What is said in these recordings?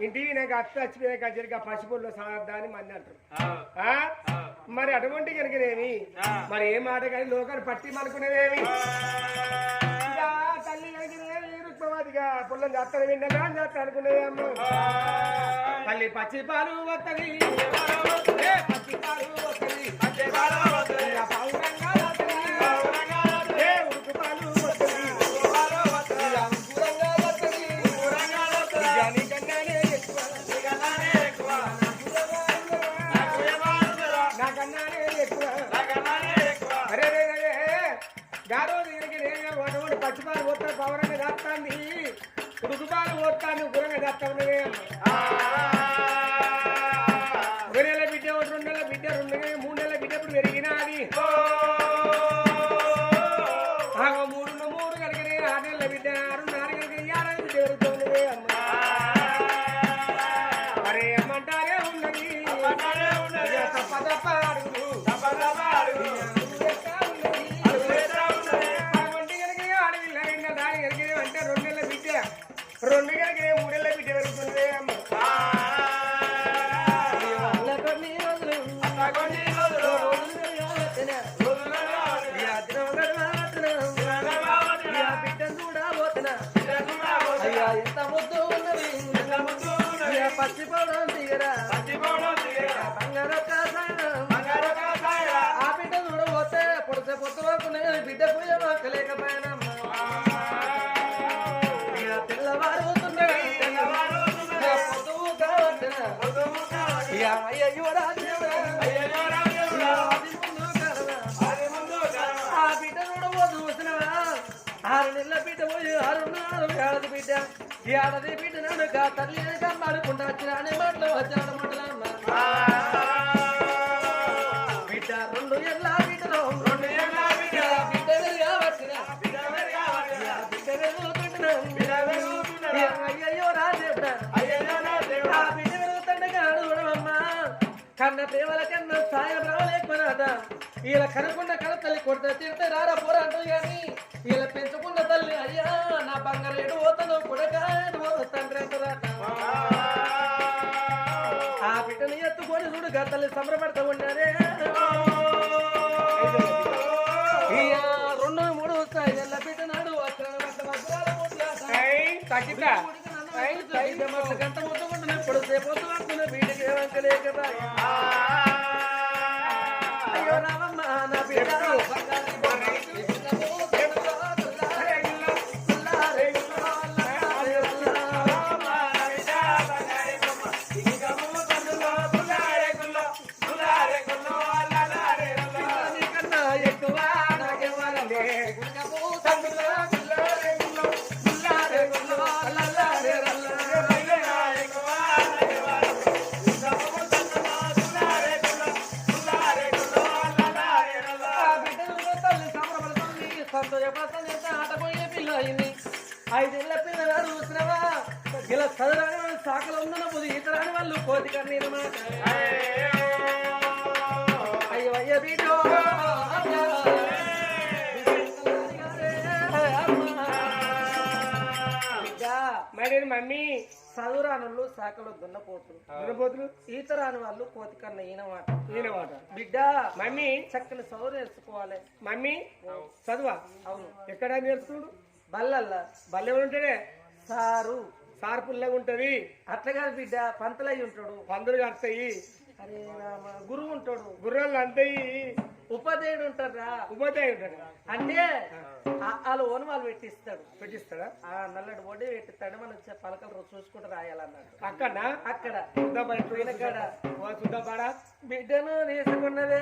ఇంటికి నాకు అత్త చచ్చిపోయాక జరిగా పసిపుల్లో సాధా అని మంది అంటారు? మరి అటువంటి కనుకనేమి? మరి ఏ మాట కానీ లోకాన్ని పట్టి అనుకునేదేమి ఇక తల్లి కనుకనేమి రుక్మవాదిగా పుల్లం చేస్తాను విన్నా చేస్తా అనుకునేది అమ్మ. తల్లి పచ్చి పాలు వత్తది. ఏ పచ్చి పాలు పవరంగా దాస్తాంది ఉడుకుపాలు పోతాను గురంగా దాస్తా ఉన్నదే ఎంత ముద్దు ఉన్నది. ఇక పచ్చిపోవడం దిగరా ఏడాది బిడ్డ ఈ ఏడాది బిడ్డ గా తల్లి కమ్మాడుకుంటా వచ్చిన అనే మాటలు వచ్చాడు మాటలమ్మ బిడ్డ రెండు ఎల్ల బిడ్డలో రెండు ఎల్ల బిడ్డ బిడ్డ వెలుగా వచ్చిన బిడ్డ అయ్యయ్యో బిడ్డ వెలుగుతుండగా కన్న ప్రేమల కన్నా సాయం రావలేకపోయినాట వీళ్ళ కనుకున్న కన తల్లి కొడితే తిడితే రారా పోరా అంటుంది కానీ సంబరపడతా ఉన్నారే రెండు మూడు వస్తాయి ఎల్ల బిడ్డ నాడు గంట ముట్టుకుంటున్నా ఇప్పుడు సేపు వస్తున్నా వీటికి చదువురానులు సాకలు దున్నపోతులు. దున్నపోతులు? ఈతరాని వాళ్ళు కోతి కన్న ఈనమాట. ఈయనమాట బిడ్డ మమ్మీ. చక్కని చదువు నేర్చుకోవాలి. మమ్మీ. చదువా? అవును. ఎక్కడ నేర్చుకోడు? బల్లల్లా. బల్లె ఉంటేనే? సారు. సార్ పుల్లగా ఉంటది. అట్లగా బిడ్డ పంతులయ్యి ఉంటాడు పందులు కడతాయి గురువు ఉంటాడు. గుర్రాలు అంతాయి. ఉపాధ్యాయుడు ఉంటారా ఉపాధ్యాయుడు అంటే. వాళ్ళు ఓన్ వాళ్ళు పెట్టిస్తాడు. పెట్టిస్తాడా? ఆ నల్లటి ఒడి పెట్టిస్తాడు. మనం పలకలు రోజు చూసుకుంటూ రాయాలన్నాడు. అక్కడ? చూద్దాం వెనకాడ. చూద్దాం పాడా బిడ్డను తీసుకున్నదే.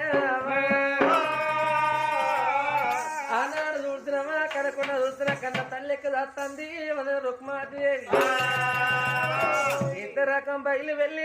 ఆనాడు చూసినామా కనకుండా చూసినా కన్న తల్లి ఎక్క దాస్తుంది మన రుక్మాటి ఇంత రకం బయలు వెళ్ళి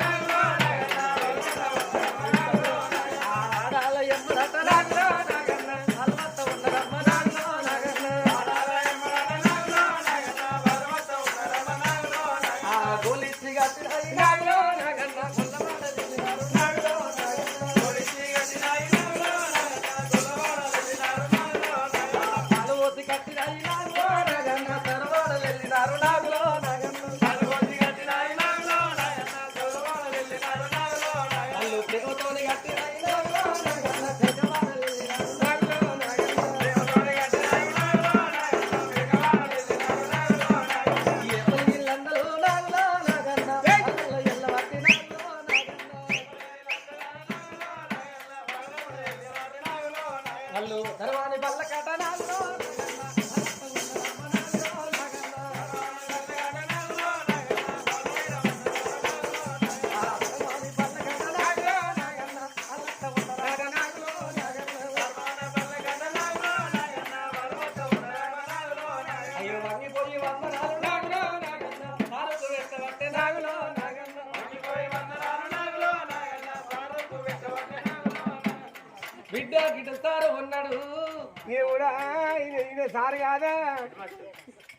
ఈయన సార్ కాదా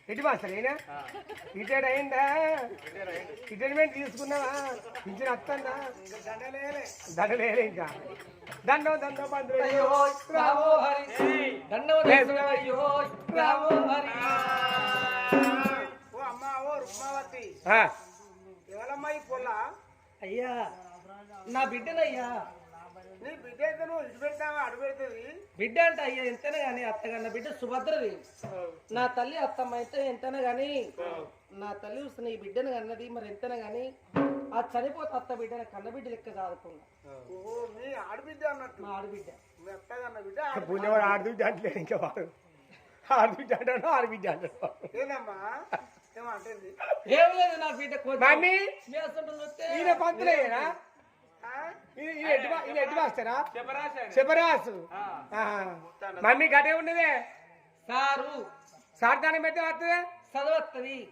ఎటు మాస్టర్ ఈయన రిటైర్డ్ అయిందా? రిటైర్మెంట్ తీసుకున్నావా? పింఛన్ వస్తుందా దండలేలే ఇంకా. దండం దండం పంతులు. అయ్యో రావో హరి. దండవ అయ్యో రావో హరి. ఓ అమ్మ ఓ రుక్మావతి. ఆ, ఎవరమ్మా ఈ పొల్ల? అయ్యా నా బిడ్డనయ్యా. నీ బిడ్డ అయితే నువ్వు ఇటు పెడతావా అడు పెడుతుంది? బిడ్డ అంటే అయ్యా ఎంతనే గాని అత్తగన్న బిడ్డ సుభద్రది. నా తల్లి అత్తమ్మ అయితే ఎంతనే గాని నా తల్లి వస్తున్న ఈ బిడ్డను కన్నది మరి ఎంతనే గాని ఆ చనిపోతే అత్త బిడ్డన కన్న బిడ్డ లెక్క కాదుకున్నా ఓ మీ ఆడబిడ్డ అన్నట్టు. మా ఆడబిడ్డ. మీ అత్తగన్న బిడ్డ పుణ్యవాడు ఆడబిడ్డ అంటలేడు ఇంకా వాడు. ఆడబిడ్డ అంటాడు ఆడబిడ్డ అంటాడు. ఏనమ్మా ఏమంటుంది ఏం లేదు నా బిడ్డ మమ్మీ! ఈయన పంతులేనా ఎడ్డు మాస్టరా. మమ్మీ గటే ఉన్నదే సారు. సార్ దండం పెడితే వస్తుందా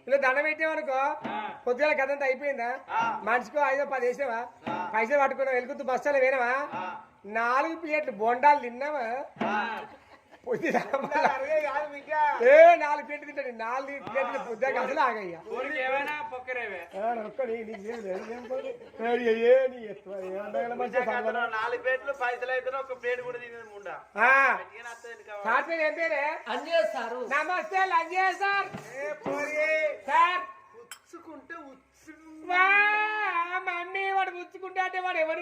ఇలా దండం పెట్టామనుకో పొద్దుగా కథంతా అయిపోయిందా? మనిషికో ఐదో పది వేసావా? పైసలు పట్టుకున్నావు? వెలుగుతూ బస్తాలు వేనావా నాలుగు ప్లేట్లు బొండాలు తిన్నావా? ఏ నాలుగు ప్లేట్లు తింటాడు నాలుగు ప్లేట్లు పొద్దుగా అసలు ఆగయ్యా. ఆ, ఒక్కడి నీకు ఏం లేదు, ఏం పోదు. ఏడి, ఏ, నీ ఎత్తు, ఏ అందాల మంచిగా సంబరం. నాలుగు ప్లేట్లు పైసలు అయితే ఒక ప్లేట్ కూడా తినేది ముండా? ఆ, సార్ ఏం పేరే? సారు. నమస్తే లంజే సార్. ఏ పోరి. సార్. ఉచ్చుకుంటే ఉచ్చు. మమ్మీ వాడు ముచ్చుకుంటా అంటే వాడు ఎవరు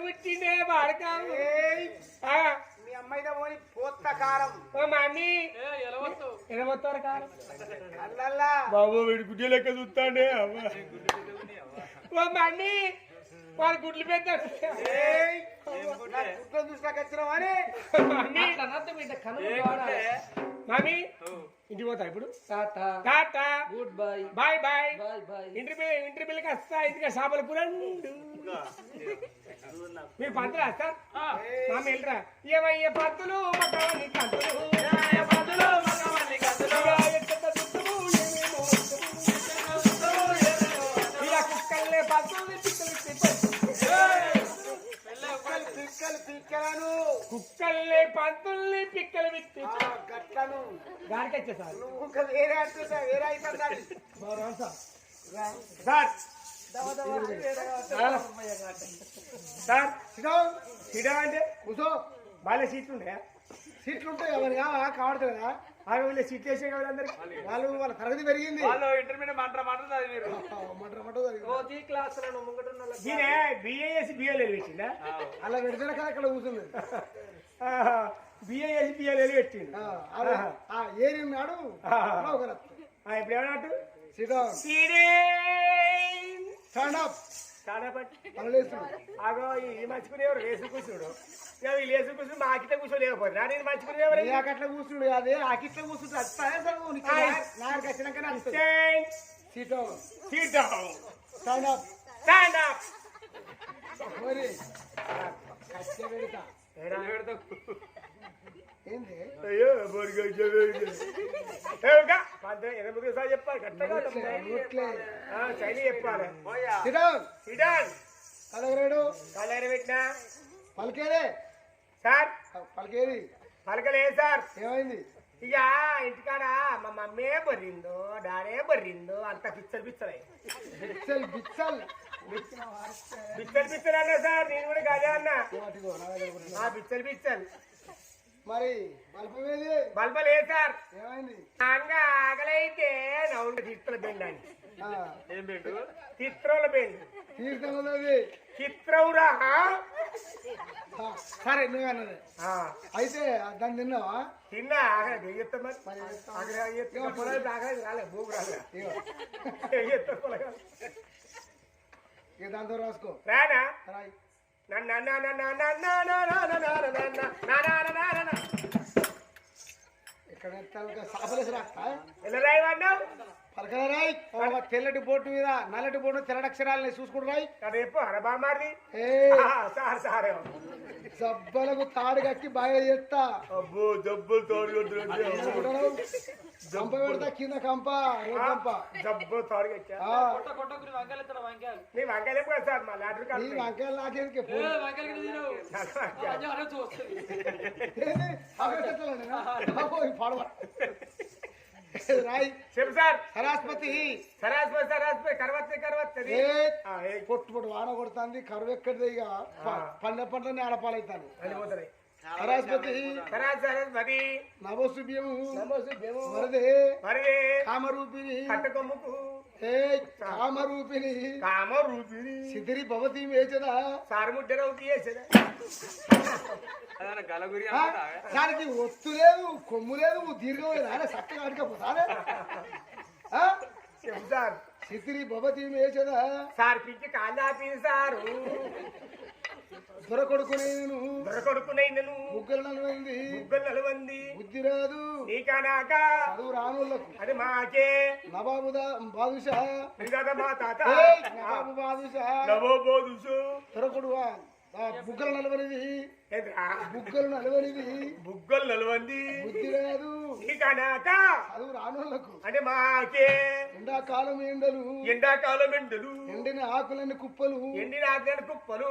ఏయ్, ఆ, మీ అమ్మాయి పోని పోత్త కారం. ఓ మమ్మీ ఎనబోతారు కాదు అల్లల్లా బాబు వీడు గుడ్డి లెక్క చూస్తాండే. ఓ మమ్మీ వాడు గుడ్లు నా గుడ్లను చూసినాక వచ్చినావా అని? మమ్మీ ఇంటికి పోతా ఇప్పుడు? Ta-ta. Ta-ta. Good bye. Bye bye. Bye bye. ఇంటి బిల్ ఇంటి బిల్లుకి వస్తా ఇంటికి చేపల కూర మీరు పంతులు మమ్మీ వెళ్ళరా ఏమయ్యే పంతులు మగవాని కంతులు పిక్కలను కుక్కల్లే పంతుల్ని పిక్కలు గట్లను. గారికి వచ్చేసారు నువ్వు ఇంకా వేరే అంటుందా వేరే అవుతుంది సార్. అంటే బాగా సీట్లు ఉన్నాయా? సీట్లు ఉంటాయి ఎవరు కావా కావడదు కదా. ఆమె వీళ్ళు సీట్లు వేసే కదా అందరికి వాళ్ళు వాళ్ళ తరగతి పెరిగింది. వాళ్ళు ఇంటర్మీడియట్ మంట మంట చదివారు క్లాసులను ముంగటున్న బిఏఎస్ బిఎల్ అలా పెడితేనే కదా అక్కడ కూర్చుంది. బిఏఎస్ బిఎల్ పెట్టిండు. ఆ, అలా, ఆ, ఏరి నాడు? ఇప్పుడు ఏమన్నట్టు స్టాండ్ అప్ పట్టి పనులేస్తుంది ఆగో ఈ మంచుకునేవారు వేసు కూర్చుడు ఇక వేసు కూర్చుని మా అక్కితే కూర్చోలేకపోతే నేను మంచుకునేవారు ఏ అట్లా కూర్చుండు అదే ఆకిట్లో కూర్చుంటే నీకు చెప్పాలి. చెప్పాలి. సిడాన్ కలగరేడు కలర్ పెట్టినా పలికేరే. Sir పలికేది పలకలే sir. ఏమైంది? ఇక ఇంటికాడ మా మమ్మే బొర్రిందో డాడే బొర్రిందో అంత పిచ్చలు పిచ్చలే బిచ్చలు బిచ్చలు. అన్నా సార్ నేను కూడా గదే అన్నా. ఆ బిచ్చలు బిచ్చలు. మరి బల్బేది బల్బలే సార్. ఏమైంది? నాన్నగా ఆగలైతే నవ్వుడు చిత్ర బెండాన్ని ఏం బెండు? చిత్రముల బెండు. తీర్థములది చిత్రవురా? సరే నువ్వన్నది అయితే దాన్ని తిన్నావా? తిన్నా ఆగలేదు ఎత్తా మరి. ఆగలేదు పొలాలు ఆగలేదు రాలే భూమి రాలేదు ఎత్తా పొలగా రాసుకో. రానా? ఎక్కడ సాపలేసి రాస్తా వెళ్ళలేవన్నావు పలకరాయ్ తెల్లటి బోర్డు మీద నల్లటి బోర్డు తెల్లటి అక్షరాలని చూసుకుంటున్నాయి. జబ్బలకు తాడు కట్టి బాగా చేస్తా. జబ్బులు తాడు జంప పెడతా కింద కంప కంప. పడవ. చెప్పు వాన కొడుతుంది కరువు ఎక్కడిది ఇక? పండ పండ్లనే ఆడపాలవుతాను సరస్వతి. సరస్వతి. నమోసు కామరూపిణి. కట్టకొమ్ముకు కామరూపిణి. కామరూపిణి. సిదిరి భవతి వేచదా సారముడ్డరవుతి వేచదా దానికి ఒత్తు లేదు కొమ్ము లేదు దీర్ఘం లేదు. చక్కగా అడగపోతారే చెబుతారు భవతి వేచదా సార్ పిచ్చి కాళ్ళ సారు. దొరకొడుకునే నేను. దొరకొడుకునై నేను. ముగ్గురు నలవైంది. ముగ్గురు నలవంది. బుద్ధి రాదు. నీకా నాక? చదువు రానులకు అది మాకే. నవాబు బాదుషా. కదా మా తాత. నవాబు బాదుషా. నవో బోధుసు దొరకొడు బుగ్గలు నలవనిది? బుగ్గలు నలవనిది. బుగ్గలు నలవంది. బుద్ధి రాదు. నీకా నాక? చదువు రానులకు అంటే మాకే. ఎండాకాలం ఎండలు ఎండాకాలం ఎండలు ఎండిన ఆకులని కుప్పలు? ఎండిన ఆగ్రహ కుప్పలు?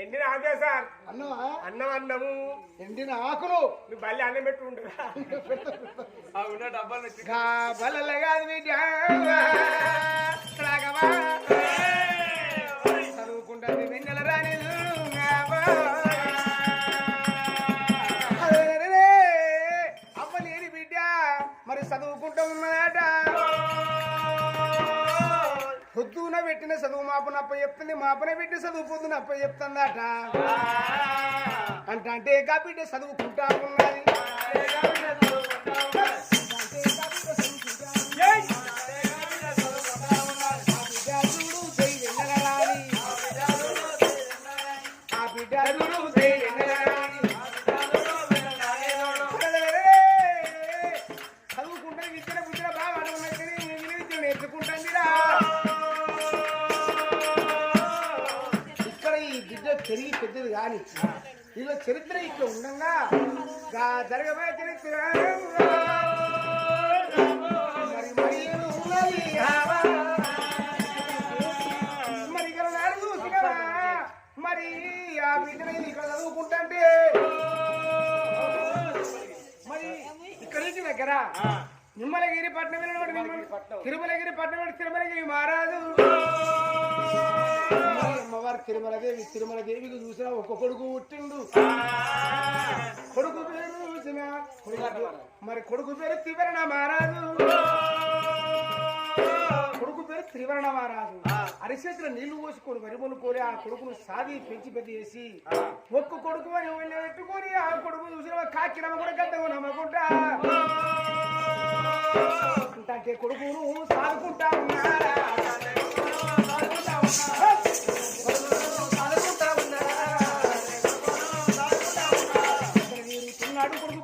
ఎండిన ఆగ్రహ సార్. అన్నవా? అన్నం అన్నము. ఎండిన ఆకులు నువ్వు బల్లి అన్నం పెట్టి ఉండరా ఆ ఉన్న డబ్బాలు నుంచి పెట్టిన చదువు మాపన అప్ప చెప్తుంది మాపన పెట్టి చదువు పొద్దున అప్ప చెప్తుందట. అంటే అంటే గా బిడ్డ చదువుకుంటా ఉన్నది. నిమ్మలగిరి పట్నం తిరుమలగిరి పట్నం తిరుమలగిరి మహారాజు. అమ్మవారు తిరుమల దేవి తిరుమల దేవికి చూసిన ఒక్క కొడుకు పుట్టిండు. కొడుకు పేరు చూసిన మరి కొడుకు పేరు త్రివరణ మహారాజు. కొడుకు పేరు త్రివర్ణ మహారాజు అరిచేతుల నీళ్ళు పోసుకొని వరిమొలు కోరి ఆ కొడుకును సాది పెంచి పెద్ద చేసి ఒక్క కొడుకు అని పెట్టుకొని ఆ కొడుకు చూసిన కాకిరమ్మ కూడా గడ్డము నమ్మకుంటా. అంటే కొడుకును సాదుకుంటా ఉన్నారా? సాదుకుంటా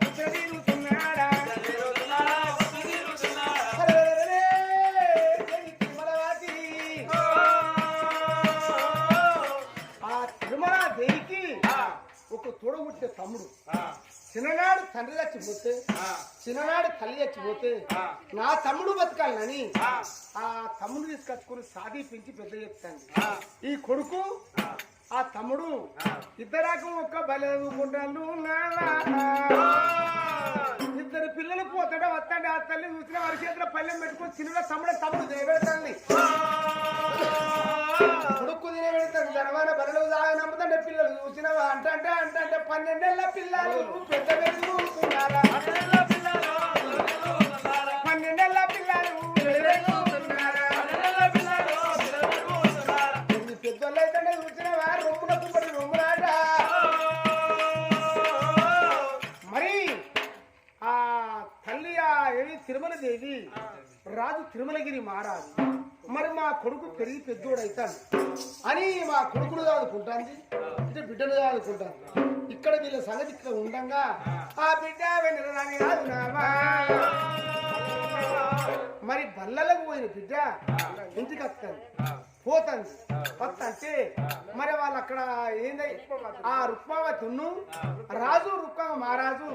చచ్చిపోతే నా తమ్ముడు బతకాలని ఆ. తమ్ముడు తీసుకొచ్చుకుని సాగి పెంచి పెద్ద చెప్తాను ఈ కొడుకు ఆ. తమ్ముడు ఇద్దరాకం ఒక్క బలకుంటాను ఇద్దరు పిల్లలు పోతాడు వస్తాడు ఆ తల్లి చూసిన వారి చేతిలో పల్లెం పెట్టుకుని చిన్న తమ్ముడు తమ్ముడు దిగబెడతాను కొడుకు తినబెడతాడు జనవాన బలలు దాగా నమ్ముతాడు పిల్లలు చూసిన అంటే అంటే అంటే పన్నెండేళ్ళ పిల్లలు పెద్ద పెట్టుకుంటున్నారా పెరిగి పెద్దోడు అవుతాను. అని మా కొడుకును కాదుకుంటాంది అంటే బిడ్డను కాదుకుంటాను ఇక్కడ వీళ్ళ సంగతి ఇక్కడ ఉండగా ఆ బిడ్డ వెనరని కాదునామా మరి బల్లలకు పోయిన బిడ్డ ఇంటికి వస్తాను పోతుంది. వస్త అంటే మరి వాళ్ళు అక్కడ ఏంది? ఆ రుక్మావ తిన్ను రాజు రుక్మావ మహారాజు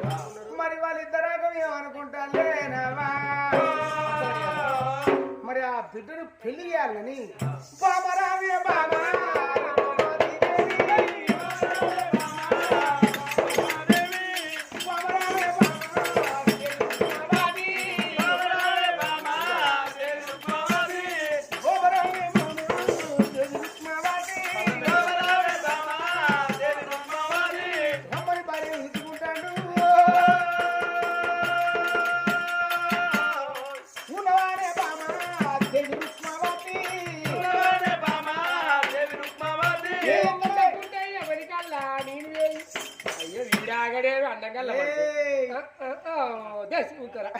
మరి వాళ్ళిద్దరాగం ఏమనుకుంటాలేనవా మరి ఆ బిడ్డను పెళ్ళి చేయాలని బాబా బాబరావే బాబా. అయ్యో వీడాగడే. దేశ ఊతరా.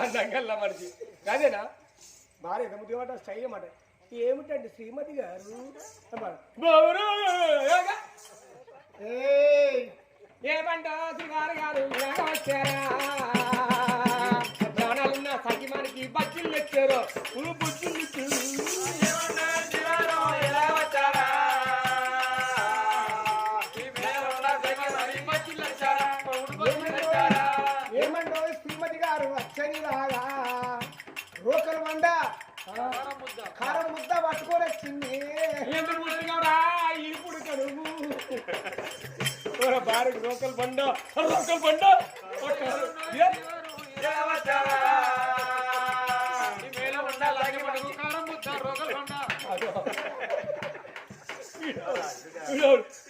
అన్నగల్ల మనిషి. కాదేనా? భార్య ఎదముది మాట స్టైల్ మాట ఏమిటండి శ్రీమతి గారు? ఏమంటో శ్రీగారు గారు? వచ్చారా ప్రాణాలున్న సఖిమానికి ఎక్కారు బుచ్చిళ్ళు రాగా రోకలు మండ కారం ముద్ద పట్టుకొని వచ్చింది. ఇప్పుడు కడుగు భార్యకు రోకల్ బండ రోకల్ బండ ఏ?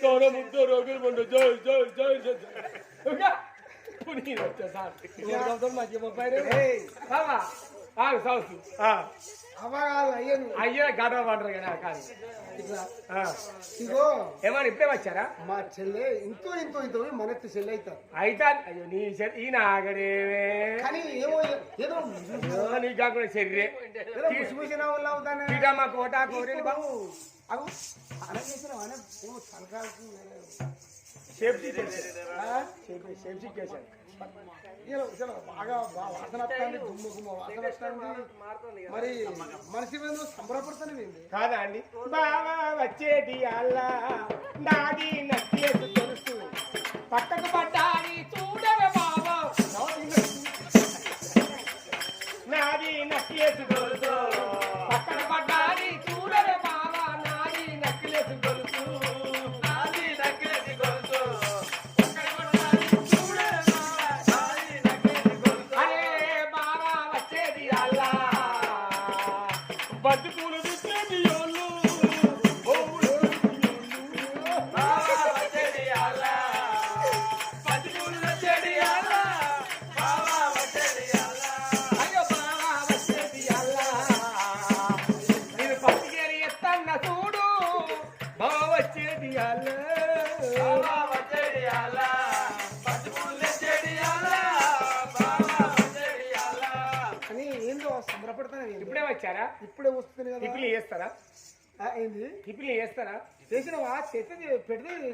కారం ముద్ద రోకల్ బండ జై జై జై జై పుని వచ్చేసారి మధ్య ముప్పై ఆగు సౌత్ అయ్యే గడవ పడరు కదా కానీ. ఇగో ఏమన్నా ఇప్పుడే వచ్చారా మా చెల్లె ఇంతో ఇంతో ఇంతో మనెత్తి చెల్లె అవుతారు అయితే అయ్యో నీ ఈ నాగడేవే కానీ ఏమో ఏదో నీ కాకుండా శరీరే ముసిముసిన వాళ్ళు అవుతానే ఇక మా కోట కోరిని బాబు అవు అలా చేసిన వానే ఓ తలకాలకు సేఫ్టీ సేఫ్టీ చాలా బాగా వాసన వస్తుంది గుమ్మ వాసన వస్తుంది. మరి మనిషి మీద సంబరపడుతుంది కాదా అండి బావా వచ్చేటి అల్లా. నాది నచ్చేసి తెలుసు? పక్కకు పడ్డాని చూడవే బావా. నాది నచ్చేసి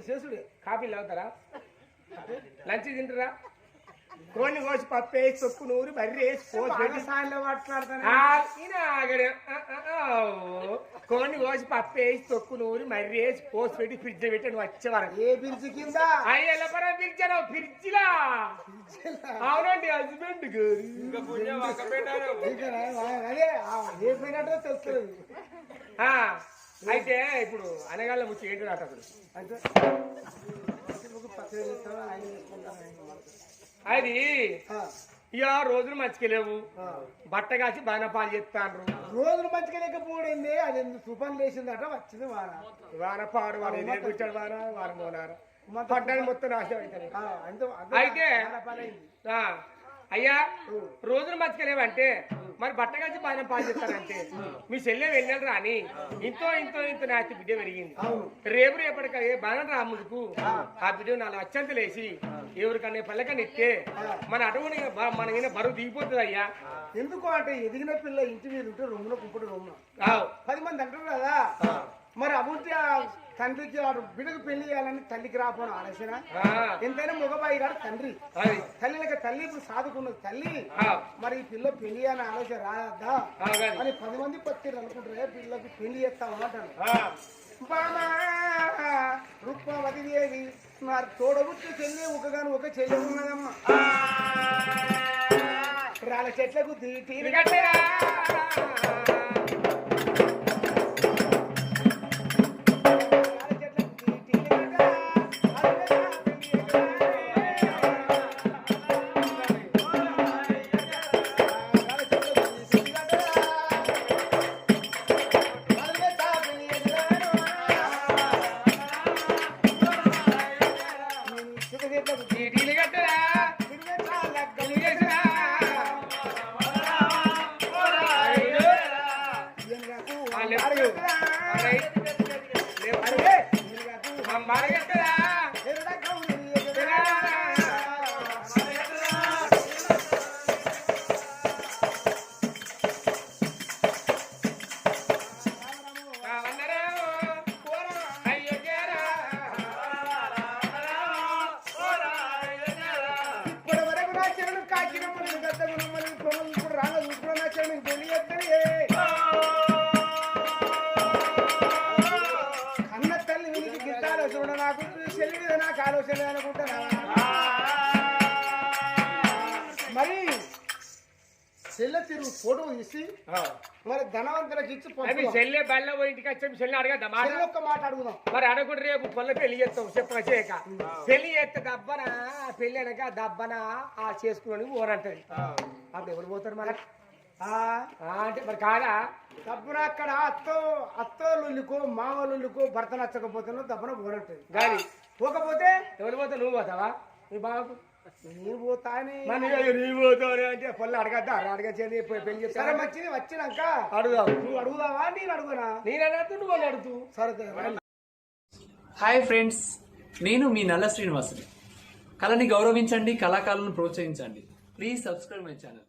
చేసుడే కాఫీలు అవుతారా లంచ్ తింటారా? కోడిని కోసి పప్పు వేసి తొక్కు నూరి బర్రి వేసి పోసి పెట్టి సాయంలో మాట్లాడతాను. ఆ, ఈయన ఆగడు. ఆ, ఆ, ఆ, ఓ. కోడిని కోసి పప్పు వేసి తొక్కు నూరి మర్రి వేసి పోసి పెట్టి ఫ్రిడ్జ్ పెట్టి నువ్వు వచ్చే వరకు. ఏ పిలిచి కింద? అయ్యలపరా పిలిచాను ఫ్రిడ్జ్ లా అవునండి హస్బెండ్ గారు. అయితే ఇప్పుడు అనగాళ్ళ ముచ్చి ఏంటి అంటే మాట్లాడతాను. అది ఇక రోజులు మంచికెలేవు ఆ. బట్ట కాసి బాణపాలు చెప్తాండ్రు రోజులు మంచిగా లేకపోయింది అది ఎందుకు తుఫాన్ లేచిందట వచ్చింది వాన. వాన పాడు వాడు కూర్చాడు వాన వారం పోనారు. పట్టణం మొత్తం నాశనం అయితే అయ్యా రోజులు మర్చిపోలేవంటే మరి బట్ట కలిసి బాగా పాలు చేస్తానంటే మీ చెల్లె వెళ్ళారు రాని ఇంతో ఇంతో ఇంతో నాటి బిడ్డ పెరిగింది. రేపు రేపటికి ఏ బాణం రా ముందుకు ఆ బిడ్డ నాలుగు అత్యంతలు వేసి ఎవరికన్నా పల్లెకని ఇస్తే మన అటువంటి మన మీద బరువు దిగిపోతుంది అయ్యా. ఎందుకు అంటే ఎదిగిన పిల్ల ఇంటి మీద ఉంటే రొమ్మున కుంపటి రొమ్మున. పది మంది అంటారు కదా. మరి అబుంటి ఆ తండ్రికి వాడు బిడ్డకు పెళ్ళి చేయాలని తల్లికి రాపోవడం ఆలోచన ఎంతైనా మగబాయి గారు తండ్రి. అది. తల్లి ఇప్పుడు సాదుకున్నది తల్లి. మరి ఈ పిల్ల పెళ్ళి అనే ఆలోచన రాదా. అని పది మంది పత్తిరు అనుకుంటారు పిల్లకి పెళ్ళి చేస్తాం అంటాను ఆ, బామా రుక్మవతి దేవి నా తోడబుట్టు చెల్లి ఒకగాను ఒక చెల్లి ఉన్నదమ్మా. రాళ్ళ చెట్లకు తిరగట్టేరా. Mario. మరి ధనవంతులకు ఇచ్చి అవి. చెల్లె బల్ల పోయి ఇంటికి వచ్చి మీ చెల్లె అడగద్దా మాట ఒక్క మాట అడుగుదాం. మరి అడగకుండా రేపు పొల్ల పెళ్ళి చేస్తావు చెప్పక చేయక పెళ్ళి చేస్తే దబ్బనా పెళ్ళి అనక దబ్బనా ఆ చేసుకుని ఓరంటది అప్పుడు ఎవరు పోతారు మరి? అంటే మరి కాదా? దబ్బున అక్కడ అత్తో అత్తోళ్ళుకో మామూలుకో భర్త నచ్చకపోతేనో దబ్బున పోనట్టు గాడి పోకపోతే? ఎవరు పోతావు నువ్వు పోతావా? నీ బాబు నేను పోతా అని మరి నీ అయ్యో నీ పోతావు అంటే పొల్ల అడగద్దా? అడగచ్చేది పెళ్ళి సరే చేస్తా మంచిది వచ్చినాక అడుగుదావు నువ్వు అడుగుదావా? నేను అడుగునా? నేను అడుగుతూ నువ్వు అడుగుతూ. సరే. హాయ్ ఫ్రెండ్స్ నేను మీ నల్ల శ్రీనివాసుని. కళని గౌరవించండి కళాకారులను ప్రోత్సహించండి. Please subscribe my channel